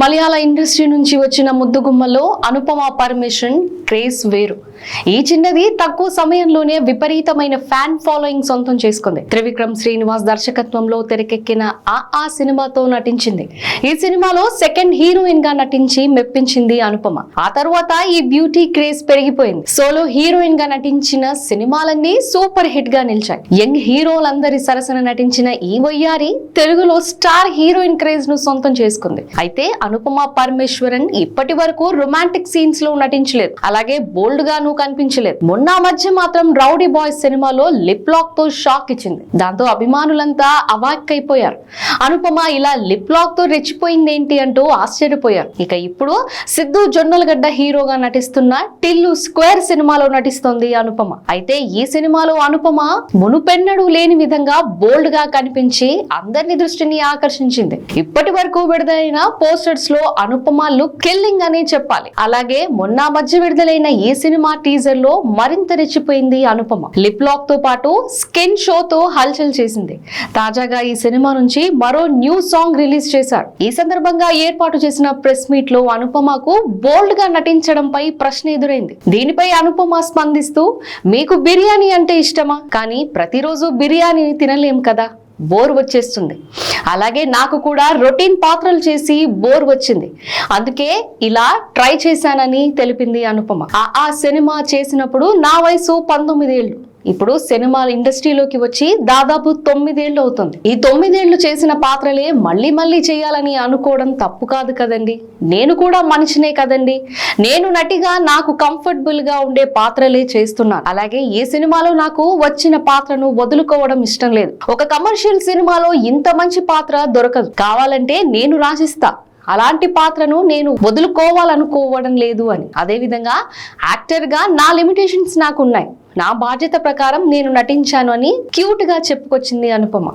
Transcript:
మలయాళ industry నుంచి వచ్చిన ముద్దుగుమ్మలో Anupama permission craze వేరు. ఈ చిన్నది తక్కువ సమయంలోనే విపరీతమైన ఫ్యాన్ ఫాలోయింగ్ సొంతం చేసుకుంది. త్రివిక్రమ్ శ్రీనివాస్ దర్శకత్వంలో తెరకెక్కిన ఆ ఆ సినిమాతో నటించింది. ఈ సినిమాలో సెకండ్ హీరోయిన్గా నటించి మెప్పించింది అనుపమ. ఆ తర్వాత ఈ బ్యూటీ క్రేజ్ పెరిగిపోయింది. సోలో హీరోయిన్గా నటించిన సినిమాలన్నీ సూపర్ హిట్గా నిలిచాయి. యంగ్ హీరోలందరి సరసన నటించిన ఈ వయ్యారి తెలుగులో స్టార్ హీరోయిన్ క్రేజ్ను సొంతం చేసుకుంది. అయితే అనుపమ పరమేశ్వరన్ ఇప్పటి వరకు రొమాంటిక్ సీన్స్లో నటించలేదు. అలాగే బోల్డ్ గాను కనిపించలేదు. మొన్న మధ్య మాత్రం రౌడీ బాయ్స్ సినిమాలో లిప్ లాక్తో షాక్ ఇచ్చింది. దాంతో అభిమానులంతా అవాక్కైపోయారు అనుపమ ఇలా లిప్ లాక్తో రెచ్చిపోయింది ఏంటి అంటూ ఆశ్చర్యపోయారు. ఇక ఇప్పుడు సిద్ధు జొన్నలగడ్డ హీరోగా నటిస్తున్న టిల్లు స్క్వేర్ సినిమాలో నటిస్తోంది అనుపమ. అయితే ఈ సినిమాలో అనుపమ మునుపెన్నడు లేని విధంగా బోల్డ్గా కనిపించి అందరిని దృష్టిని ఆకర్షించింది. ఇప్పటి వరకు విడుదలైన పోస్టర్స్లో అనుపమ లుక్ కిల్లింగ్ అనే చెప్పాలి. అలాగే మొన్న మధ్య విడుదలైన ఈ సినిమా టీజర్లో మరింత రెచ్చిపోయింది అనుపమ. లిప్ లాక్తో పాటు స్కిన్ షో తో హల్చల్ చేసింది. తాజాగా ఈ సినిమా నుంచి మరో న్యూ సాంగ్ రిలీజ్ చేశారు. ఈ సందర్భంగా ఏర్పాటు చేసిన ప్రెస్ మీట్లో అనుపమకు బోల్డ్గా నటించడంపై ప్రశ్న ఎదురైంది. దీనిపై అనుపమ స్పందిస్తూ మీకు బిర్యానీ అంటే ఇష్టమా? కానీ ప్రతిరోజు బిర్యానీని తినలేం కదా? బోర్ వచ్చేస్తుంది. అలాగే నాకు కూడా రొటీన్ పాత్రలు చేసి బోర్ వచ్చింది. అందుకే ఇలా ట్రై చేశానని తెలిపింది అనుపమ. ఆ సినిమా చేసినప్పుడు నా వయసు పంతొమ్మిది ఏళ్ళు. ఇప్పుడు సినిమా ఇండస్ట్రీలోకి వచ్చి దాదాపు తొమ్మిదేళ్ళు అవుతుంది. ఈ తొమ్మిదేళ్ళు చేసిన పాత్రలే మళ్ళీ మళ్ళీ చేయాలని అనుకోవడం తప్పు కాదు కదండి. నేను కూడా మనిషినే కదండి. నేను నటిగా నాకు కంఫర్టబుల్గా ఉండే పాత్రలే చేస్తున్నాను. అలాగే ఏ సినిమాలో నాకు వచ్చిన పాత్రను వదులుకోవడం ఇష్టం లేదు. ఒక కమర్షియల్ సినిమాలో ఇంత మంచి పాత్ర దొరకదు. కావాలంటే నేను రాసిస్తా. అలాంటి పాత్రను నేను వదులుకోవాలనుకోవడం లేదు అని. అదే విధంగా నా లిమిటేషన్స్ నాకు ఉన్నాయి నా బాధ్యత ప్రకారం నేను నటించాను అని క్యూట్గా చెప్పుకొచ్చింది అనుపమ.